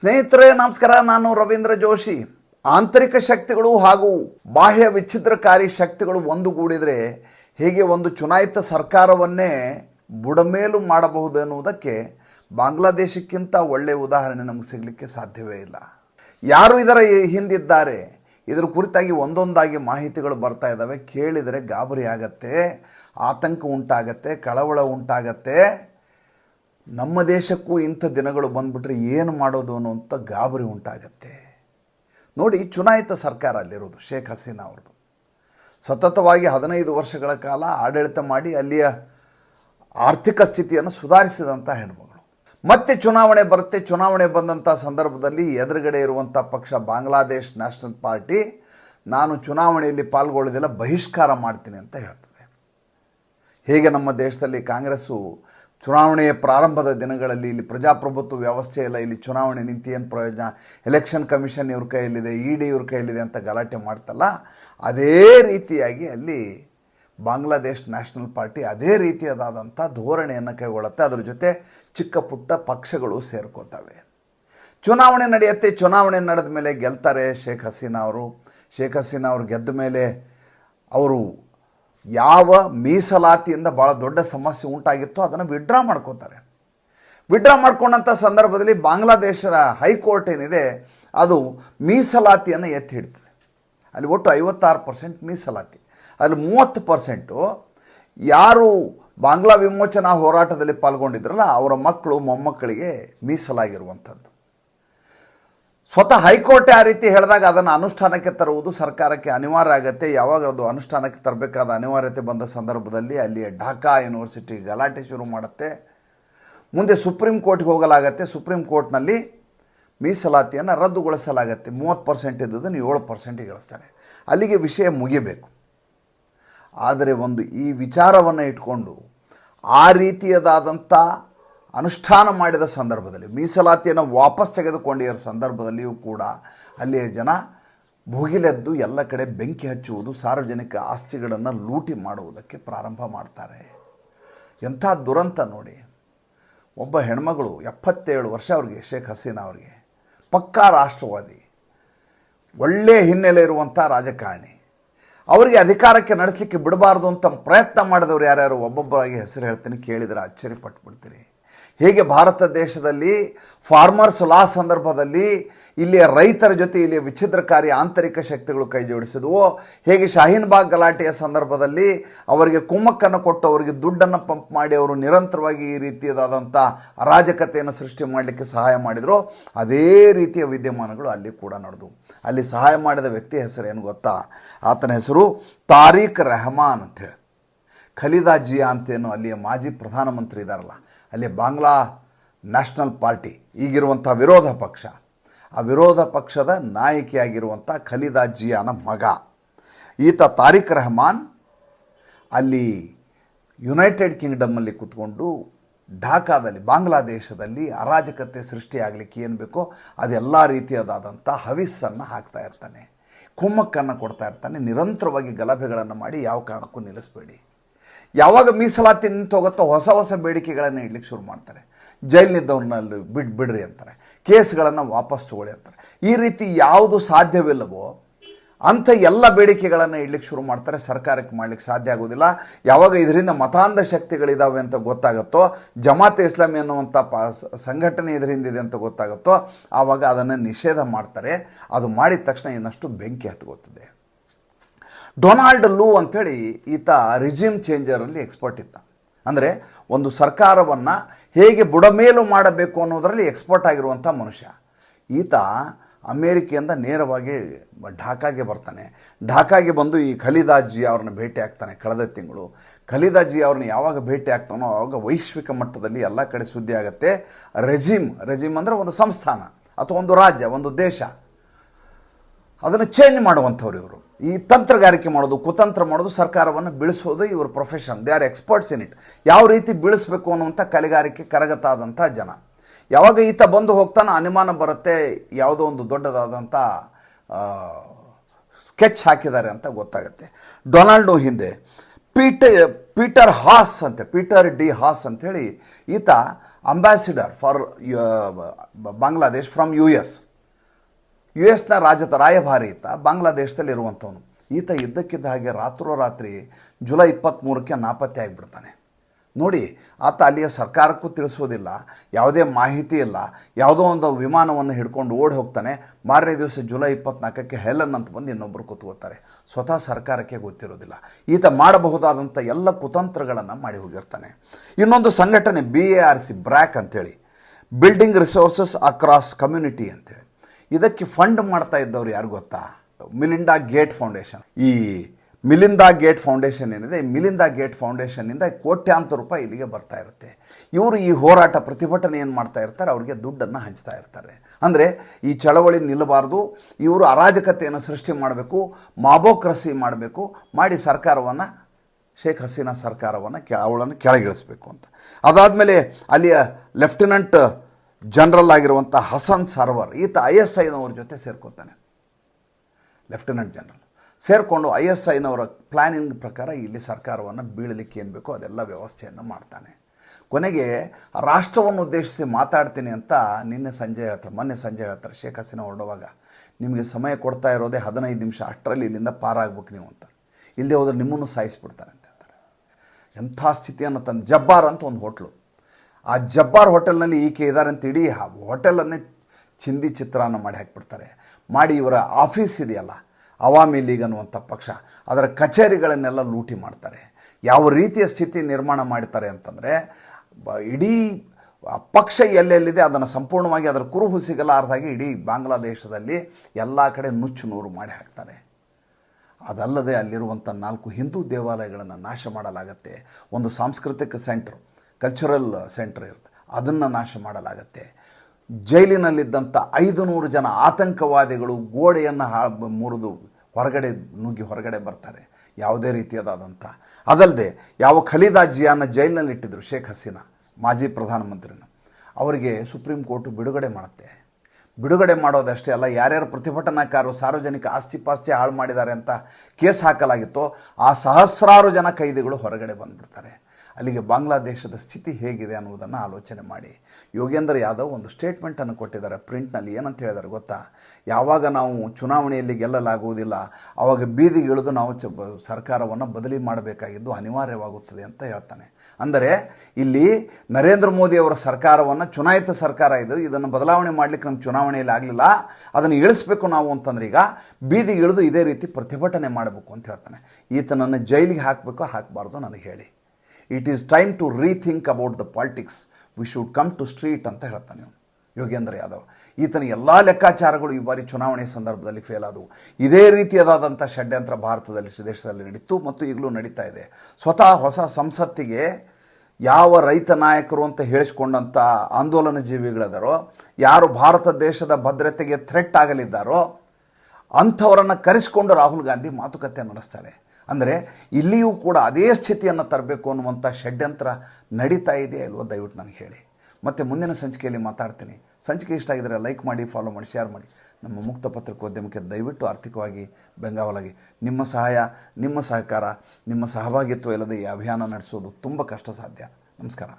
ಸ್ನೇಹಿತರೇ, ನಮಸ್ಕಾರ. ನಾನು ರವೀಂದ್ರ ಜೋಶಿ. ಆಂತರಿಕ ಶಕ್ತಿಗಳು ಹಾಗೂ ಬಾಹ್ಯ ವಿಚ್ಛಿದ್ರಕಾರಿ ಶಕ್ತಿಗಳು ಒಂದುಗೂಡಿದರೆ ಹೇಗೆ ಒಂದು ಚುನಾಯಿತ ಸರ್ಕಾರವನ್ನೇ ಬುಡಮೇಲು ಮಾಡಬಹುದು ಎನ್ನುವುದಕ್ಕೆ ಬಾಂಗ್ಲಾದೇಶಕ್ಕಿಂತ ಒಳ್ಳೆಯ ಉದಾಹರಣೆ ನಮಗೆ ಸಿಗಲಿಕ್ಕೆ ಸಾಧ್ಯವೇ ಇಲ್ಲ. ಯಾರು ಇದರ ಹಿಂದಿದ್ದಾರೆ? ಇದರ ಕುರಿತಾಗಿ ಒಂದೊಂದಾಗಿ ಮಾಹಿತಿಗಳು ಬರ್ತಾ ಇದ್ದಾವೆ ಕೇಳಿದರೆ ಗಾಬರಿ ಆಗತ್ತೆ, ಆತಂಕ ಉಂಟಾಗತ್ತೆ, ಕಳವಳ ಉಂಟಾಗತ್ತೆ. ನಮ್ಮ ದೇಶಕ್ಕೂ ಇಂಥ ದಿನಗಳು ಬಂದ್ಬಿಟ್ರೆ ಏನು ಮಾಡೋದು ಅನ್ನುವಂಥ ಗಾಬರಿ ಉಂಟಾಗತ್ತೆ. ನೋಡಿ, ಚುನಾಯಿತ ಸರ್ಕಾರ ಅಲ್ಲಿರೋದು, ಶೇಖ್ ಹಸೀನಾ ಅವ್ರದ್ದು. ಸತತವಾಗಿ ಹದಿನೈದು ವರ್ಷಗಳ ಕಾಲ ಆಡಳಿತ ಮಾಡಿ ಅಲ್ಲಿಯ ಆರ್ಥಿಕ ಸ್ಥಿತಿಯನ್ನು ಸುಧಾರಿಸಿದಂಥ ಹೆಣ್ಮಗಳು. ಮತ್ತೆ ಚುನಾವಣೆ ಬರುತ್ತೆ, ಚುನಾವಣೆ ಬಂದಂಥ ಸಂದರ್ಭದಲ್ಲಿ ಎದುರುಗಡೆ ಇರುವಂಥ ಪಕ್ಷ ಬಾಂಗ್ಲಾದೇಶ್ ನ್ಯಾಷನಲ್ ಪಾರ್ಟಿ, ನಾನು ಚುನಾವಣೆಯಲ್ಲಿ ಪಾಲ್ಗೊಳ್ಳೋದಿಲ್ಲ, ಬಹಿಷ್ಕಾರ ಮಾಡ್ತೀನಿ ಅಂತ ಹೇಳ್ತದೆ. ಹೇಗೆ ನಮ್ಮ ದೇಶದಲ್ಲಿ ಕಾಂಗ್ರೆಸ್ಸು ಚುನಾವಣೆಯ ಪ್ರಾರಂಭದ ದಿನಗಳಲ್ಲಿ ಇಲ್ಲಿ ಪ್ರಜಾಪ್ರಭುತ್ವ ವ್ಯವಸ್ಥೆ ಇಲ್ಲ ಇಲ್ಲಿ ಚುನಾವಣೆ ನಿಂತು ಏನು ಪ್ರಯೋಜನ? ಎಲೆಕ್ಷನ್ ಕಮಿಷನ್ ಇವ್ರ ಕೈಯಲ್ಲಿದೆ ಇ ಡಿ ಇವ್ರ ಕೈಯಲ್ಲಿದೆ ಅಂತ ಗಲಾಟೆ ಮಾಡ್ತಲ್ಲ, ಅದೇ ರೀತಿಯಾಗಿ ಅಲ್ಲಿ ಬಾಂಗ್ಲಾದೇಶ್ ನ್ಯಾಷನಲ್ ಪಾರ್ಟಿ ಅದೇ ರೀತಿಯಾದಂಥ ಧೋರಣೆಯನ್ನು ಕೈಗೊಳ್ಳುತ್ತೆ. ಅದರ ಜೊತೆ ಚಿಕ್ಕ ಪುಟ್ಟ ಪಕ್ಷಗಳು ಸೇರ್ಕೋತವೆ. ಚುನಾವಣೆ ನಡೆಯುತ್ತೆ. ಚುನಾವಣೆ ನಡೆದ ಮೇಲೆ ಗೆಲ್ತಾರೆ ಶೇಖ್ ಹಸೀನಾ ಅವರು. ಶೇಖ್ ಹಸೀನಾ ಅವರು ಗೆದ್ದ ಮೇಲೆ ಅವರು ಯಾವ ಮೀಸಲಾತಿಯಿಂದ ಭಾಳ ದೊಡ್ಡ ಸಮಸ್ಯೆ ಉಂಟಾಗಿತ್ತೋ ಅದನ್ನು ವಿಡ್ರಾ ಮಾಡ್ಕೋತಾರೆ. ವಿಡ್ರಾ ಮಾಡ್ಕೊಂಡಂಥ ಸಂದರ್ಭದಲ್ಲಿ ಬಾಂಗ್ಲಾದೇಶರ ಹೈಕೋರ್ಟ್ ಏನಿದೆ, ಅದು ಮೀಸಲಾತಿಯನ್ನು ಎತ್ತಿ ಹಿಡ್ತದೆ. ಅಲ್ಲಿ ಒಟ್ಟು ಐವತ್ತಾರು ಪರ್ಸೆಂಟ್ ಮೀಸಲಾತಿ. ಅಲ್ಲಿ ಮೂವತ್ತು ಪರ್ಸೆಂಟು ಯಾರು ಬಾಂಗ್ಲಾ ವಿಮೋಚನಾ ಹೋರಾಟದಲ್ಲಿ ಪಾಲ್ಗೊಂಡಿದ್ರಲ್ಲ, ಅವರ ಮಕ್ಕಳು ಮೊಮ್ಮಕ್ಕಳಿಗೆ ಮೀಸಲಾಗಿರುವಂಥದ್ದು ಸ್ವತಃ ಹೈಕೋರ್ಟ್ ಆ ರೀತಿ ಹೇಳಿದಾಗ ಅದನ್ನು ಅನುಷ್ಠಾನಕ್ಕೆ ತರುವುದು ಸರ್ಕಾರಕ್ಕೆ ಅನಿವಾರ್ಯ ಆಗುತ್ತೆ. ಯಾವಾಗ ಅದು ಅನುಷ್ಠಾನಕ್ಕೆ ತರಬೇಕಾದ ಅನಿವಾರ್ಯತೆ ಬಂದ ಸಂದರ್ಭದಲ್ಲಿ ಅಲ್ಲಿ ಢಾಕಾ ಯೂನಿವರ್ಸಿಟಿ ಗಲಾಟೆ ಶುರು ಮಾಡುತ್ತೆ. ಮುಂದೆ ಸುಪ್ರೀಂ ಕೋರ್ಟ್ಗೆ ಹೋಗಲಾಗತ್ತೆ. ಸುಪ್ರೀಂ ಕೋರ್ಟ್ನಲ್ಲಿ ಮೀಸಲಾತಿಯನ್ನು ರದ್ದುಗೊಳಿಸಲಾಗತ್ತೆ. ಮೂವತ್ತು ಪರ್ಸೆಂಟ್ ಇದ್ದದನ್ನು ಏಳು ಪರ್ಸೆಂಟಿಗೆ ಇಳಿಸ್ತಾರೆ ಅಲ್ಲಿಗೆ ವಿಷಯ ಮುಗಿಬೇಕು. ಆದರೆ ಒಂದು ಈ ವಿಚಾರವನ್ನು ಇಟ್ಕೊಂಡು ಆ ರೀತಿಯದಾದಂಥ ಅನುಷ್ಠಾನ ಮಾಡಿದ ಸಂದರ್ಭದಲ್ಲಿ, ಮೀಸಲಾತಿಯನ್ನು ವಾಪಸ್ ತೆಗೆದುಕೊಂಡಿರೋ ಸಂದರ್ಭದಲ್ಲಿಯೂ ಕೂಡ ಅಲ್ಲಿಯ ಜನ ಭುಗಿಲೆದ್ದು ಎಲ್ಲ ಕಡೆ ಬೆಂಕಿ ಹಚ್ಚುವುದು, ಸಾರ್ವಜನಿಕ ಆಸ್ತಿಗಳನ್ನು ಲೂಟಿ ಮಾಡುವುದಕ್ಕೆ ಪ್ರಾರಂಭ ಮಾಡ್ತಾರೆ. ಎಂಥ ದುರಂತ ನೋಡಿ. ಒಬ್ಬ ಹೆಣ್ಮಗಳು ಎಪ್ಪತ್ತೇಳು ವರ್ಷ ಅವ್ರಿಗೆ, ಶೇಖ್ ಹಸೀನಾ ಅವರಿಗೆ. ಪಕ್ಕಾ ರಾಷ್ಟ್ರವಾದಿ. ಒಳ್ಳೆಯ ಹಿನ್ನೆಲೆ ಇರುವಂಥ ರಾಜಕಾರಣಿ. ಅವರಿಗೆ ಅಧಿಕಾರಕ್ಕೆ ನಡೆಸಲಿಕ್ಕೆ ಬಿಡಬಾರ್ದು ಅಂತ ಪ್ರಯತ್ನ ಮಾಡಿದವರು ಯಾರ್ಯಾರು, ಒಬ್ಬೊಬ್ಬರಾಗಿ ಹೆಸರು ಹೇಳ್ತೀನಿ, ಕೇಳಿದರೆ ಅಚ್ಚರಿ ಪಟ್ಬಿಡ್ತೀರಿ ಹೇಗೆ ಭಾರತ ದೇಶದಲ್ಲಿ ಫಾರ್ಮರ್ಸ್ ಲಾ ಸಂದರ್ಭದಲ್ಲಿ ಇಲ್ಲಿಯ ರೈತರ ಜೊತೆ ಇಲ್ಲಿಯ ವಿಚ್ಛಿದ್ರಕಾರಿ ಆಂತರಿಕ ಶಕ್ತಿಗಳು ಕೈ ಜೋಡಿಸಿದವು. ಹೇಗೆ ಶಾಹೀನ್ ಬಾಗ್ ಗಲಾಟೆಯ ಸಂದರ್ಭದಲ್ಲಿ ಅವರಿಗೆ ಕುಮ್ಮಕ್ಕನ್ನು ಕೊಟ್ಟು ಅವರಿಗೆ ದುಡ್ಡನ್ನು ಪಂಪ್ ಮಾಡಿ ಅವರು ನಿರಂತರವಾಗಿ ಈ ರೀತಿಯಾದಂಥ ಅರಾಜಕತೆಯನ್ನು ಸೃಷ್ಟಿ ಮಾಡಲಿಕ್ಕೆ ಸಹಾಯ ಮಾಡಿದರು. ಅದೇ ರೀತಿಯ ವಿದ್ಯಮಾನಗಳು ಅಲ್ಲಿ ಕೂಡ ನಡೆದವು. ಅಲ್ಲಿ ಸಹಾಯ ಮಾಡಿದ ವ್ಯಕ್ತಿ ಹೆಸರು ಏನು ಗೊತ್ತಾ? ಆತನ ಹೆಸರು ತಾರೀಖ್ ರೆಹಮಾನ್ ಅಂಥೇಳಿ ಖಲೀದಾ ಜಿಯಾ ಅಂತೇನು ಅಲ್ಲಿಯ ಮಾಜಿ ಪ್ರಧಾನಮಂತ್ರಿ ಇದ್ದಾರಲ್ಲ ಅಲ್ಲಿ ಬಾಂಗ್ಲಾ ನ್ಯಾಷನಲ್ ಪಾರ್ಟಿ, ಈಗಿರುವಂಥ ವಿರೋಧ ಪಕ್ಷ. ಆ ವಿರೋಧ ಪಕ್ಷದ ನಾಯಕಿಯಾಗಿರುವಂಥ ಖಲೀದಾ ಜಿಯಾನ ಮಗ. ಈತ ತಾರಿಕ್ ರೆಹಮಾನ್ ಅಲ್ಲಿ ಯುನೈಟೆಡ್ ಕಿಂಗ್ಡಮ್ಮಲ್ಲಿ ಕೂತ್ಕೊಂಡು ಢಾಕಾದಲ್ಲಿ, ಬಾಂಗ್ಲಾದೇಶದಲ್ಲಿ ಅರಾಜಕತೆ ಸೃಷ್ಟಿಯಾಗಲಿಕ್ಕೆ ಏನು ಬೇಕೋ ಅದೆಲ್ಲ ರೀತಿಯಾದಂಥ ಹವಿಸ್ಸನ್ನು ಹಾಕ್ತಾ ಇರ್ತಾನೆ. ಕುಮ್ಮಕ್ಕನ್ನು ಕೊಡ್ತಾ ಇರ್ತಾನೆ. ನಿರಂತರವಾಗಿ ಗಲಭೆಗಳನ್ನು ಮಾಡಿ ಯಾವ ಕಾರಣಕ್ಕೂ ನಿಲ್ಲಿಸಬೇಡಿ. ಯಾವಾಗ ಮೀಸಲಾತಿ ನಿಂತು ಹೋಗುತ್ತೋ ಹೊಸ ಹೊಸ ಬೇಡಿಕೆಗಳನ್ನು ಇಡ್ಲಿಕ್ಕೆ ಶುರು ಮಾಡ್ತಾರೆ. ಜೈಲಿನಿದ್ದವ್ರನ್ನಲ್ಲಿ ಬಿಡ್ ಬಿಡ್ರಿ ಅಂತಾರೆ. ಕೇಸ್ಗಳನ್ನು ವಾಪಸ್ ತಗೊಳ್ಳಿ ಅಂತಾರೆ. ಈ ರೀತಿ ಯಾವುದು ಸಾಧ್ಯವಿಲ್ಲವೋ ಅಂಥ ಎಲ್ಲ ಬೇಡಿಕೆಗಳನ್ನು ಇಡ್ಲಿಕ್ಕೆ ಶುರು ಮಾಡ್ತಾರೆ. ಸರ್ಕಾರಕ್ಕೆ ಮಾಡ್ಲಿಕ್ಕೆ ಸಾಧ್ಯ ಆಗೋದಿಲ್ಲ ಯಾವಾಗ ಇದರಿಂದ ಮತಾಂಧ ಶಕ್ತಿಗಳಿದ್ದಾವೆ ಅಂತ ಗೊತ್ತಾಗುತ್ತೋ, ಜಮಾತ್ ಇಸ್ಲಾಮಿ ಅನ್ನುವಂಥ ಪ ಸಂಘಟನೆ ಇದರಿಂದ ಇದೆ ಅಂತ ಗೊತ್ತಾಗುತ್ತೋ, ಆವಾಗ ಅದನ್ನು ನಿಷೇಧ ಮಾಡ್ತಾರೆ. ಅದು ಮಾಡಿದ ತಕ್ಷಣ ಇನ್ನಷ್ಟು ಬೆಂಕಿ ಹತ್ಕೋತದೆ. ಡೊನಾಲ್ಡ್ ಲೂ ಅಂಥೇಳಿ ಈತ ರಿಜಿಮ್ ಚೇಂಜರಲ್ಲಿ ಎಕ್ಸ್ಪರ್ಟ್ ಇದ್ದ. ಅಂದರೆ ಒಂದು ಸರ್ಕಾರವನ್ನು ಹೇಗೆ ಬುಡಮೇಲು ಮಾಡಬೇಕು ಅನ್ನೋದರಲ್ಲಿ ಎಕ್ಸ್ಪರ್ಟ್ ಆಗಿರುವಂಥ ಮನುಷ್ಯ. ಈತ ಅಮೇರಿಕೆಯಿಂದ ನೇರವಾಗಿ ಢಾಕಾಗೆ ಬರ್ತಾನೆ. ಢಾಕಾಗೆ ಬಂದು ಈ ಖಲೀದಾಜಿ ಅವ್ರನ್ನ ಭೇಟಿ ಆಗ್ತಾನೆ ಕಳೆದ ತಿಂಗಳು. ಖಲೀದಾಜಿ ಅವ್ರನ್ನ ಯಾವಾಗ ಭೇಟಿ ಆಗ್ತಾನೋ ಆವಾಗ ವೈಶ್ವಿಕ ಮಟ್ಟದಲ್ಲಿ ಎಲ್ಲ ಕಡೆ ಸುದ್ದಿ ಆಗುತ್ತೆ. ರೆಜಿಮ್ ರೆಜಿಮ್ ಅಂದರೆ ಒಂದು ಸಂಸ್ಥಾನ ಅಥವಾ ಒಂದು ರಾಜ್ಯ, ಒಂದು ದೇಶ. ಅದನ್ನು ಚೇಂಜ್ ಮಾಡುವಂಥವ್ರು ಇವರು. ಈ ತಂತ್ರಗಾರಿಕೆ ಮಾಡೋದು, ಕುತಂತ್ರ ಮಾಡೋದು ಸರ್ಕಾರವನ್ನು ಬೀಳಿಸೋದು ಇವರ profession they are experts in it ಯಾವ ರೀತಿ ಬೀಳಿಸ್ಬೇಕು ಅನ್ನುವಂಥ ಕಲೆಗಾರಿಕೆ ಕರಗತಾದಂಥ ಜನ. ಯಾವಾಗ ಈತ ಬಂದು ಹೋಗ್ತಾನೆ ಅನುಮಾನ ಬರುತ್ತೆ, ಯಾವುದೋ ಒಂದು ದೊಡ್ಡದಾದಂಥ ಸ್ಕೆಚ್ ಹಾಕಿದ್ದಾರೆ ಅಂತ ಗೊತ್ತಾಗುತ್ತೆ. ಡೊನಾಲ್ಡೋ ಹಿಂದೆ, ಪೀಟ, ಪೀಟರ್ ಹಾಸ್ ಅಂತೆ, ಪೀಟರ್ ಡಿ ಹಾಸ್ ಅಂಥೇಳಿ ಈತ ambassador for Bangladesh from U S U ಎಸ್ನ ರಾಜತ ರಾಯಭಾರಿ ಈತ ಬಾಂಗ್ಲಾದೇಶದಲ್ಲಿ ಇರುವಂಥವನು ಈತ ಇದ್ದಕ್ಕಿದ್ದ ಹಾಗೆ ರಾತ್ರೋರಾತ್ರಿ ಜುಲೈ ಇಪ್ಪತ್ತ್ಮೂರಕ್ಕೆ ನಾಪತ್ತೆ ಆಗಿಬಿಡ್ತಾನೆ ನೋಡಿ, ಆತ ಅಲ್ಲಿಯ ಸರ್ಕಾರಕ್ಕೂ ತಿಳಿಸೋದಿಲ್ಲ, ಯಾವುದೇ ಮಾಹಿತಿ ಇಲ್ಲ, ಯಾವುದೋ ಒಂದು ವಿಮಾನವನ್ನು ಹಿಡ್ಕೊಂಡು ಓಡಿ ಹೋಗ್ತಾನೆ. ಮಾರನೇ ದಿವಸ ಜುಲೈ ಇಪ್ಪತ್ನಾಲ್ಕಕ್ಕೆ ಹೆಲನ್ ಅಂತ ಬಂದು ಇನ್ನೊಬ್ಬರು ಕೂತ್ಕೋತಾರೆ ಸ್ವತಃ ಸರ್ಕಾರಕ್ಕೆ ಗೊತ್ತಿರೋದಿಲ್ಲ. ಈತ ಮಾಡಬಹುದಾದಂಥ ಎಲ್ಲ ಕುತಂತ್ರಗಳನ್ನು ಮಾಡಿ ಹೋಗಿರ್ತಾನೆ. ಇನ್ನೊಂದು ಸಂಘಟನೆ B A R C BRAC ಅಂತೇಳಿ ಬಿಲ್ಡಿಂಗ್ ರಿಸೋರ್ಸಸ್ ಅಕ್ರಾಸ್ ಕಮ್ಯುನಿಟಿ ಅಂತೇಳಿ ಇದಕ್ಕೆ ಫಂಡ್ ಮಾಡ್ತಾ ಇದ್ದವ್ರು ಯಾರು ಗೊತ್ತಾ? Melinda Gate foundation. ಈ ಮಿಲಿಂದಾ ಗೇಟ್ ಫೌಂಡೇಶನ್ ಏನಿದೆ ಮಿಲಿಂದಾ ಗೇಟ್ ಫೌಂಡೇಶನ್ನಿಂದ ಕೋಟ್ಯಾಂತರ ರೂಪಾಯಿ ಇಲ್ಲಿಗೆ ಬರ್ತಾ ಇರುತ್ತೆ. ಇವರು ಈ ಹೋರಾಟ ಪ್ರತಿಭಟನೆ ಏನು ಮಾಡ್ತಾ ಇರ್ತಾರೆ, ಅವರಿಗೆ ದುಡ್ಡನ್ನು ಹಂಚ್ತಾ ಇರ್ತಾರೆ. ಅಂದರೆ ಈ ಚಳವಳಿ ನಿಲ್ಲಬಾರ್ದು, ಇವರು ಅರಾಜಕತೆಯನ್ನು ಸೃಷ್ಟಿ ಮಾಡಬೇಕು, ಮಾಬೋಕ್ರಸಿ ಮಾಡಬೇಕು, ಮಾಡಿ ಸರ್ಕಾರವನ್ನು, ಶೇಖ್ ಹಸೀನಾ ಸರ್ಕಾರವನ್ನು ಕೆ ಅವಳನ್ನು ಕೆಳಗಿಳಿಸ್ಬೇಕು ಅಂತ. ಅದಾದಮೇಲೆ ಅಲ್ಲಿಯ ಲೆಫ್ಟಿನೆಂಟ್ ಜನರಲ್ ಆಗಿರುವಂಥ ಹಸನ್ ಸರ್ವರ್, ಈತ ಐ ಎಸ್ ಐನವ್ರ ಜೊತೆ ಸೇರ್ಕೋತಾನೆ. ಲೆಫ್ಟಿನೆಂಟ್ ಜನರಲ್ ಸೇರಿಕೊಂಡು ಐ ಎಸ್ ಐನವರ ಪ್ಲ್ಯಾನಿಂಗ್ ಪ್ರಕಾರ ಇಲ್ಲಿ ಸರ್ಕಾರವನ್ನು ಬೀಳಲಿಕ್ಕೆ ಏನು ಬೇಕೋ ಅದೆಲ್ಲ ವ್ಯವಸ್ಥೆಯನ್ನು ಮಾಡ್ತಾನೆ. ಕೊನೆಗೆ ರಾಷ್ಟ್ರವನ್ನು ಉದ್ದೇಶಿಸಿ ಮಾತಾಡ್ತೀನಿ ಅಂತ ನಿನ್ನೆ ಸಂಜೆ ಹೇಳ್ತಾರೆ, ಮೊನ್ನೆ ಸಂಜೆ ಹೇಳ್ತಾರೆ ಶೇಖ್ ಹಸೀನಾ ಹೊರಡುವಾಗ. ನಿಮಗೆ ಸಮಯ ಕೊಡ್ತಾ ಇರೋದೇ ಹದಿನೈದು ನಿಮಿಷ, ಅಷ್ಟರಲ್ಲಿ ಇಲ್ಲಿಂದ ಪಾರಾಗ್ಬೇಕು ನೀವು ಅಂತ. ಇಲ್ಲದೆ ಹೋದ್ರೆ ನಿಮ್ಮನ್ನು ಸಾಯಿಸ್ಬಿಡ್ತಾರೆ ಅಂತ ಹೇಳ್ತಾರೆ. ಎಂಥ ಸ್ಥಿತಿಯನ್ನು ತಂದು ಜಬ್ಬಾರ್ ಅಂತ ಒಂದು ಹೋಟ್ಲು. ಆ ಜಬ್ಬಾರ್ ಹೋಟೆಲ್ನಲ್ಲಿ ಈಕೆ ಇದ್ದಾರೆ ಅಂತ ಇಡೀ ಹೋಟೆಲನ್ನೇ ಚಿಂದಿ ಚಿತ್ರಾನ್ನ ಮಾಡಿ ಹಾಕಿಬಿಡ್ತಾರೆ. ಮಾಡಿ ಇವರ ಆಫೀಸ್ ಇದೆಯಲ್ಲ, ಅವಾಮಿ ಲೀಗ್ ಅನ್ನುವಂಥ ಪಕ್ಷ, ಅದರ ಕಚೇರಿಗಳನ್ನೆಲ್ಲ ಲೂಟಿ ಮಾಡ್ತಾರೆ. ಯಾವ ರೀತಿಯ ಸ್ಥಿತಿ ನಿರ್ಮಾಣ ಮಾಡ್ತಾರೆ ಅಂತಂದರೆ ಇಡೀ ಆ ಪಕ್ಷ ಎಲ್ಲೆಲ್ಲಿದೆ ಅದನ್ನು ಸಂಪೂರ್ಣವಾಗಿ ಅದರ ಕುರುಹು ಸಿಗಲಾರ್ದಾಗೆ ಇಡೀ ಬಾಂಗ್ಲಾದೇಶದಲ್ಲಿ ಎಲ್ಲ ಕಡೆ ನುಚ್ಚು ನೂರು ಮಾಡಿ ಹಾಕ್ತಾರೆ. ಅದಲ್ಲದೆ ಅಲ್ಲಿರುವಂಥ ನಾಲ್ಕು ಹಿಂದೂ ದೇವಾಲಯಗಳನ್ನು ನಾಶ ಮಾಡಲಾಗತ್ತೆ. ಒಂದು ಸಾಂಸ್ಕೃತಿಕ ಸೆಂಟ್ರ್ ಕಲ್ಚರಲ್ ಸೆಂಟ್ರ್ ಇರುತ್ತೆ. ಅದನ್ನು ನಾಶ ಮಾಡಲಾಗತ್ತೆ. ಜೈಲಿನಲ್ಲಿದ್ದಂಥ ಐದು ನೂರು ಜನ ಆತಂಕವಾದಿಗಳು ಗೋಡೆಯನ್ನು ಹಾ ಮುರಿದು ಹೊರಗಡೆ ನುಗ್ಗಿ ಹೊರಗಡೆ ಬರ್ತಾರೆ. ಯಾವುದೇ ರೀತಿಯದಾದಂಥ ಅದಲ್ಲದೆ ಯಾವ ಖಲೀದಾಜಿಯನ್ನು ಜಿಯಾನ ಜೈಲಿನಲ್ಲಿ ಇಟ್ಟಿದ್ರು ಶೇಖ್ ಹಸೀನಾ, ಮಾಜಿ ಪ್ರಧಾನಮಂತ್ರಿನ. ಅವರಿಗೆ ಸುಪ್ರೀಂ ಕೋರ್ಟು ಬಿಡುಗಡೆ ಮಾಡುತ್ತೆ. ಬಿಡುಗಡೆ ಮಾಡೋದಷ್ಟೇ ಅಲ್ಲ, ಯಾರ್ಯಾರು ಪ್ರತಿಭಟನಾಕಾರರು ಸಾರ್ವಜನಿಕ ಆಸ್ತಿ ಪಾಸ್ತಿ ಹಾಳು ಮಾಡಿದ್ದಾರೆ ಅಂತ ಕೇಸ್ ಹಾಕಲಾಗಿತ್ತೋ, ಆ ಸಹಸ್ರಾರು ಜನ ಕೈದಿಗಳು ಹೊರಗಡೆ ಬಂದ್ಬಿಡ್ತಾರೆ. ಅಲ್ಲಿಗೆ ಬಾಂಗ್ಲಾದೇಶದ ಸ್ಥಿತಿ ಹೇಗಿದೆ ಅನ್ನುವುದನ್ನು ಆಲೋಚನೆ ಮಾಡಿ. ಯೋಗೇಂದ್ರ ಯಾದವ್ ಒಂದು ಸ್ಟೇಟ್ಮೆಂಟನ್ನು ಕೊಟ್ಟಿದ್ದಾರೆ ಪ್ರಿಂಟ್ನಲ್ಲಿ ಏನಂತ ಹೇಳಿದ್ದಾರೆ ಗೊತ್ತಾ? ಯಾವಾಗ ನಾವು ಚುನಾವಣೆಯಲ್ಲಿ ಗೆಲ್ಲಲಾಗುವುದಿಲ್ಲ ಆವಾಗ ಬೀದಿಗೆ ಇಳಿದು ನಾವು ಚ ಸರ್ಕಾರವನ್ನು ಬದಲಿ ಮಾಡಬೇಕಾಗಿದ್ದು ಅನಿವಾರ್ಯವಾಗುತ್ತದೆ ಅಂತ ಹೇಳ್ತಾನೆ. ಅಂದರೆ ಇಲ್ಲಿ ನರೇಂದ್ರ ಮೋದಿ ಅವರ ಸರ್ಕಾರವನ್ನು, ಚುನಾಯಿತ ಸರ್ಕಾರ ಇದು, ಇದನ್ನು ಬದಲಾವಣೆ ಮಾಡಲಿಕ್ಕೆ ನಮ್ಮ ಚುನಾವಣೆಯಲ್ಲಿ ಆಗಲಿಲ್ಲ. ಅದನ್ನು ಇಳಿಸ್ಬೇಕು ನಾವು ಅಂತಂದ್ರೆ ಈಗ ಬೀದಿಗೆ ಇಳಿದು ಇದೇ ರೀತಿ ಪ್ರತಿಭಟನೆ ಮಾಡಬೇಕು ಅಂತ ಹೇಳ್ತಾನೆ. ಈತನನ್ನು ಜೈಲಿಗೆ ಹಾಕಬೇಕು ಹಾಕಬಾರ್ದು ನನಗೆ ಹೇಳಿ. It is time to rethink about the politics we should come to street ಅಂತ ಹೇಳ್ತಾನೆ ಯೋಗೇಂದ್ರ ಯಾದವ್. ಈತನ ಎಲ್ಲ ಲೆಕ್ಕಾಚಾರಗಳು ಈ ಬಾರಿ ಚುನಾವಣೆ ಸಂದರ್ಭದಲ್ಲಿ ಫೇಲ್ ಆದವು. ಇದೇ ರೀತಿಯಾದಂಥ ಷಡ್ಯಂತ್ರ ಭಾರತದಲ್ಲಿ ದೇಶದಲ್ಲಿ ನಡೀತು ಮತ್ತು ಈಗಲೂ ನಡೀತಾ ಇದೆ. ಸ್ವತಃ ಹೊಸ ಸಂಸತ್ತಿಗೆ ಯಾವ ರೈತ ನಾಯಕರು ಅಂತ ಹೇಳಿಸ್ಕೊಂಡಂಥ ಆಂದೋಲನ ಜೀವಿಗಳದಾರೋ, ಯಾರು ಭಾರತ ದೇಶದ ಭದ್ರತೆಗೆ ಥ್ರೆಟ್ ಆಗಲಿದ್ದಾರೋ, ಅಂಥವರನ್ನು ಕರೆಸಿಕೊಂಡು ರಾಹುಲ್ ಗಾಂಧಿ ಮಾತುಕತೆ ನಡೆಸ್ತಾರೆ. ಅಂದರೆ ಇಲ್ಲಿಯೂ ಕೂಡ ಅದೇ ಸ್ಥಿತಿಯನ್ನು ತರಬೇಕು ಅನ್ನುವಂಥ ಷಡ್ಯಂತ್ರ ನಡೀತಾ ಇಲ್ವೋ ದಯವಿಟ್ಟು ನನಗೆ ಹೇಳಿ. ಮತ್ತು ಮುಂದಿನ ಸಂಚಿಕೆಯಲ್ಲಿ ಮಾತಾಡ್ತೀನಿ. ಸಂಚಿಕೆ ಇಷ್ಟ ಆಗಿದ್ರೆ ಲೈಕ್ ಮಾಡಿ ಫಾಲೋ ಮಾಡಿ ಶೇರ್ ಮಾಡಿ. ನಮ್ಮ ಮುಕ್ತ ಪತ್ರಿಕೋದ್ಯಮಕ್ಕೆ ದಯವಿಟ್ಟು ಆರ್ಥಿಕವಾಗಿ ಬೆಂಗಾವಲಾಗಿ. ನಿಮ್ಮ ಸಹಾಯ, ನಿಮ್ಮ ಸಹಕಾರ, ನಿಮ್ಮ ಸಹಭಾಗಿತ್ವ ಇಲ್ಲದೆ ಈ ಅಭಿಯಾನ ನಡೆಸೋದು ತುಂಬ ಕಷ್ಟ ಸಾಧ್ಯ ನಮಸ್ಕಾರ.